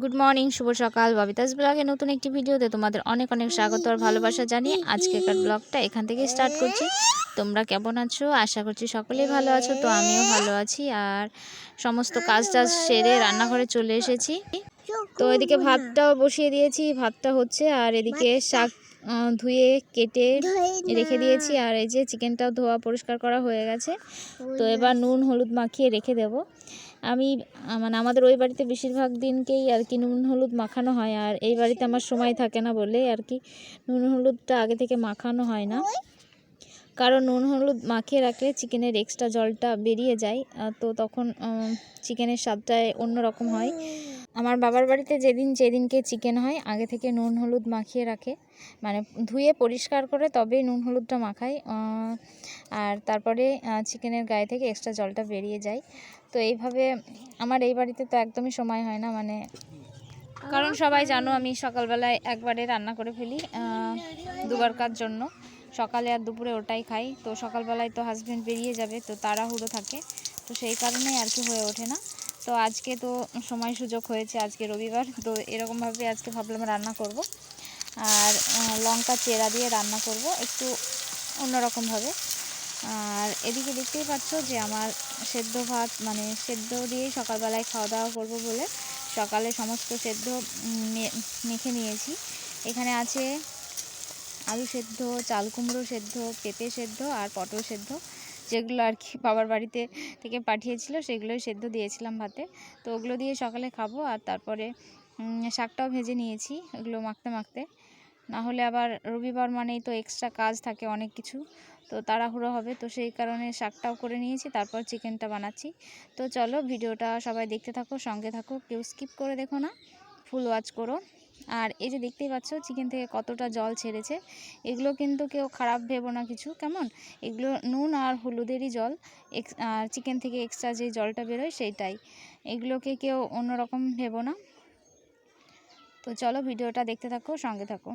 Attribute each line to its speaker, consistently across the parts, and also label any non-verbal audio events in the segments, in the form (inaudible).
Speaker 1: Good morning শুভ সকাল, ববিতাস ব্লগে নতুন একটি ভিডিওতে তোমাদের অনেক অনেক স্বাগত আর ভালোবাসা জানিয়ে আজকেকার ব্লগটা এখান থেকে স্টার্ট করছি। তোমরা কেমন আছো? আশা করছি সকলেই ভালো আছো, তো আমিও ভালো আছি আর সমস্ত কাজ টাজ সেরে রান্নাঘরে চলে এসেছি। তো এদিকে ভাতটাও বসিয়ে দিয়েছি, ভাতটা হচ্ছে আর এদিকে শাক ধুয়ে, কেটে রেখে দিয়েছি আর এই যে চিকেনটাও ধোয়া পরিষ্কার করা হয়ে গেছে। তো এবার নুন, হলুদ মাখিয়ে রেখে দেব। আমি মানে আমাদের ওই বাড়িতে বেশিরভাগ দিনকেই আর কি নুন হলুদ মাখানো হয়। আর এই বাড়িতে আমার সময় থাকে না বলে আর কি নুন হলুদটা আগে থেকে মাখানো হয় না। কারণ নুন হলুদ মাখিয়ে রাখলে চিকেনের এক্সট্রা জলটা বেরিয়ে যায়। তো তখন চিকেনের স্বাদটাই অন্যরকম হয়। আমার বাবার বাড়িতে যেদিন যেদিনকে চিকেন হয়, আগে থেকে নুন হলুদ মাখিয়ে রাখে। মানে ধুয়ে পরিষ্কার করে তবেই নুন হলুদটা মাখায় আর তারপরে চিকেনের গায়ে থেকে এক্সট্রা জলটা বেরিয়ে যায়। তো এইভাবে আমার এই বাড়িতে তো একদমই সময় হয় না মানে কারণ সবাই জানো আমি সকালবেলায় একবারে রান্না করে ফেলি দুবার কার জন্য। সকালে আর দুপুরে ওটাই খাই। তো সকালবেলায় তো হাজব্যান্ড বেরিয়ে যাবে, তো তাড়াহুড়ো থাকে। তো সেই কারণেই আর কি হয়ে ওঠে না। তো আজকে তো সময় সুযোগ হয়েছে আজকে রবিবার, তো এরকমভাবে আজকে ভাবলাম রান্না করব। আর লঙ্কা চেরা দিয়ে রান্না করব একটু অন্যরকমভাবে আর এদিকে দেখতেই পাচ্ছ যে আমার সেদ্ধ ভাত মানে সেদ্ধ দিয়েই সকালবেলায় খাওয়া দাওয়া করব বলে সকালে সমস্ত সেদ্ধ মেখে নিয়েছি। এখানে আছে আলু সেদ্ধ, চাল কুমড়ো সেদ্ধ, পেঁপে সেদ্ধ আর পটল সেদ্ধ। যেগুলো আর কি বাবার বাড়িতে থেকে পাঠিয়েছিল, সেগুলোই সেদ্ধ দিয়েছিলাম ভাতে। তো ওগুলো দিয়ে সকালে খাব আর তারপরে শাকটাও ভেজে নিয়েছি ওগুলো মাখতে মাখতে। না হলে আবার রবিবার মানেই তো এক্সট্রা কাজ থাকে অনেক কিছু। তো তাড়াহুড়ো হবে, তো সেই কারণে শাকটাও করে নিয়েছি, তারপর চিকেনটা বানাচ্ছি। তো চলো, ভিডিওটা সবাই দেখতে থাকো, সঙ্গে থাকো, কেউ স্কিপ করে দেখো না ফুল ওয়াচ করো। আর এই যে দেখতেই পাচ্ছ চিকেন থেকে কতটা জল ছেড়েছে, এগুলো কিন্তু কেউ খারাপ ভেবো না কিছু, কেমন? এগুলো নুন আর হলুদেরই জল আর চিকেন থেকে এক্সট্রা যে জলটা বেরোয় সেইটাই, এগুলোকে কেউ অন্যরকম ভেবো না। তো চলো ভিডিওটা দেখতে থাকো, সঙ্গে থাকো।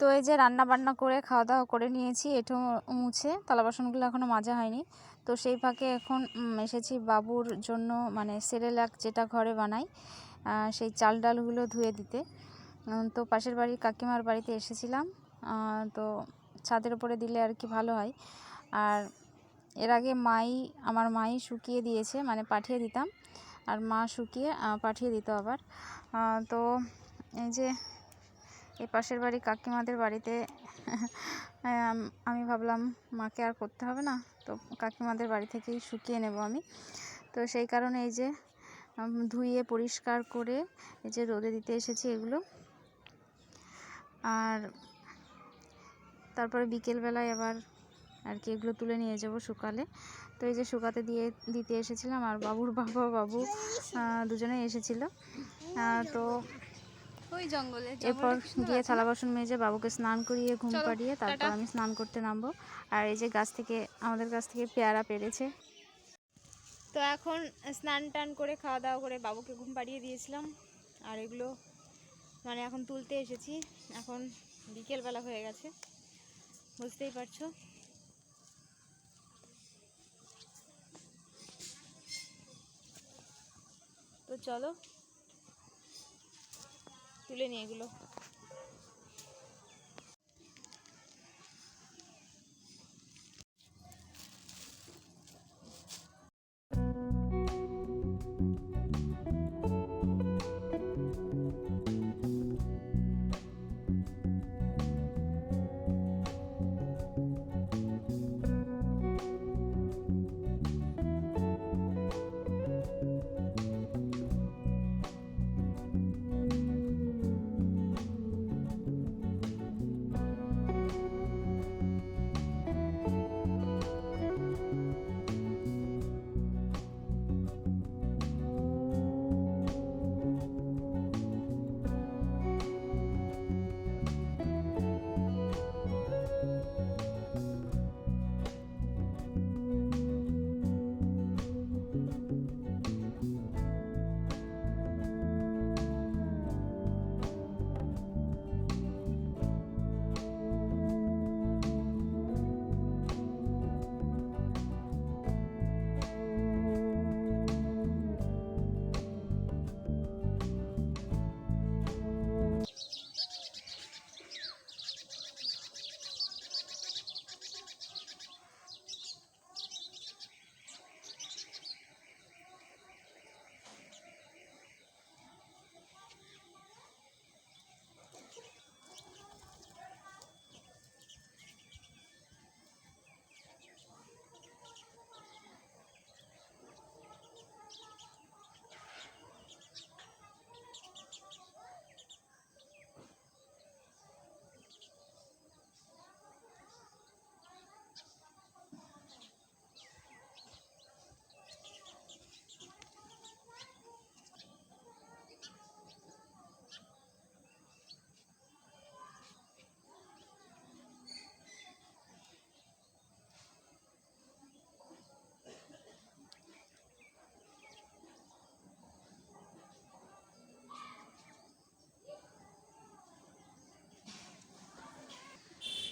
Speaker 1: তো এই যে রান্না বান্না করে খাওয়া দাওয়া করে নিয়েছি, এঁটো মুছে থালা বাসনগুলো এখনও মাজা হয়নি। তো সেই ফাঁকে এখন এসেছি বাবুর জন্য মানে সেরেলাক যেটা ঘরে বানাই সেই চাল ডালগুলো ধুয়ে দিতে। তো পাশের বাড়ির কাকিমার বাড়িতে এসেছিলাম তো ছাদের উপরে দিলে আর কি ভালো হয়। আর এর আগে মাই, আমার মাই শুকিয়ে দিয়েছে মানে পাঠিয়ে দিতাম। আর মা শুকিয়ে পাঠিয়ে দিত আবার। তো এই যে এই পাশের বাড়ি কাকিমাদের বাড়িতে, আমি ভাবলাম মাকে আর করতে হবে না, তো কাকিমাদের বাড়ি থেকেই শুকিয়ে নেব আমি। তো সেই কারণে এই যে ধুয়ে পরিষ্কার করে এই যে রোদে দিতে এসেছি এগুলো। আর তারপরে বিকেলবেলায় আবার আর কি এগুলো তুলে নিয়ে যাব শুকালে। তো এই যে শুকাতে দিয়ে, দিতে এসেছিলাম, আর বাবুর বাবা, বাবু দুজনেই এসেছিল। তো
Speaker 2: ওই জঙ্গলে
Speaker 1: এরপর গিয়ে থালা বাসন মেজে বাবুকে স্নান করিয়ে ঘুম পাড়িয়ে তারপর আমি স্নান করতে নামবো। আর এই যে গাছ থেকে আমাদের গাছ থেকে পেয়ারা পেরেছে। তো এখন স্নান টান করে খাওয়া দাওয়া করে বাবুকে ঘুম পাড়িয়ে দিয়েছিলাম। আর এগুলো মানে এখন তুলতে এসেছি। এখন বিকেলবেলা হয়ে গেছে। বুঝতেই পারছ? তো চলো তুলে নিয়ে এগুলো।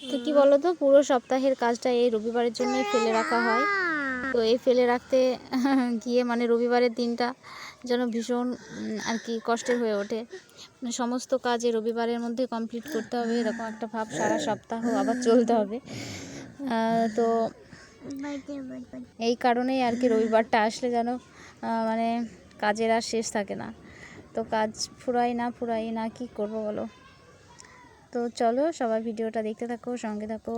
Speaker 1: তো কি বলো তো পুরো সপ্তাহের কাজটা এই রবিবারের জন্যই ফেলে রাখা হয়। তো এই ফেলে রাখতে (laughs) গিয়ে মানে রবিবারের দিনটা যেন ভীষণ আর কি কষ্টের হয়ে ওঠে। মানে সমস্ত কাজ এই রবিবারের মধ্যে কমপ্লিট করতে হবে, এরকম একটা ভাব সারা সপ্তাহ আবার চলতে হবে। তো এই কারণেই আর কি রবিবারটা আসলে যেন মানে কাজের আর শেষ থাকে না। তো কাজ ফুরাই না ফুরাই না কি করব বলো? তো চলো সবাই ভিডিওটা দেখতে থাকো সঙ্গে থাকো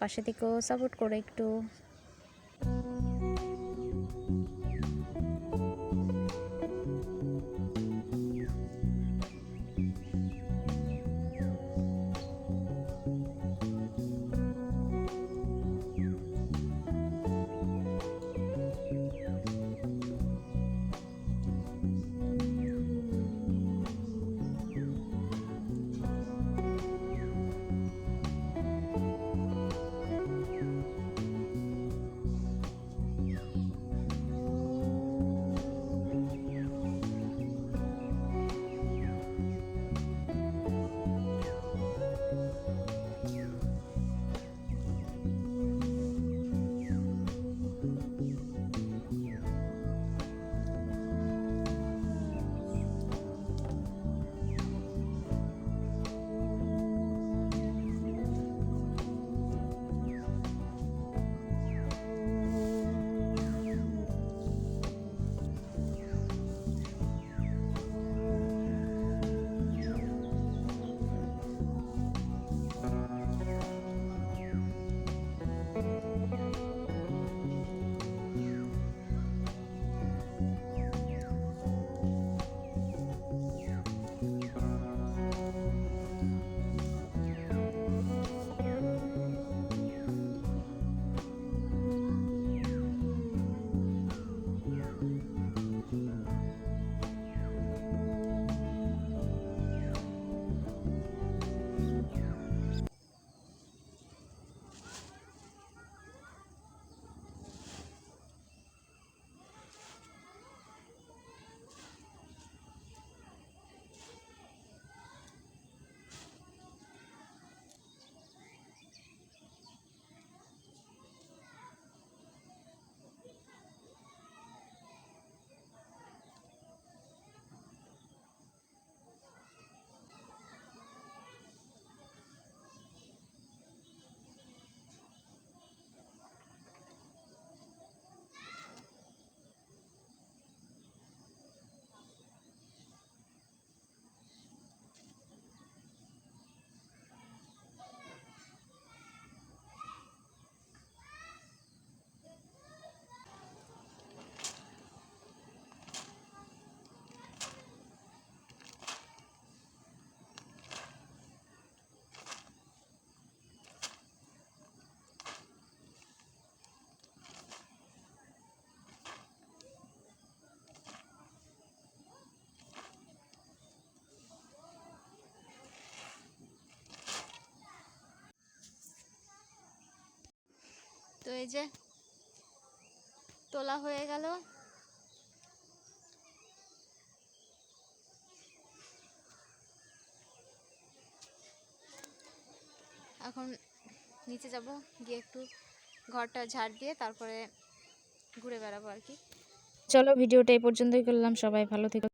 Speaker 1: পাশে থেকো সাপোর্ট করো একটু। এই যে তোলা হয়ে গেল। এখন নিচে যাব, গিয়ে একটু ঘরটা ঝাড় দিয়ে তারপরে ঘুরে বেড়াবো আর কি।
Speaker 3: চলো, ভিডিওটা এই পর্যন্তই করলাম। সবাই ভালো থেকো।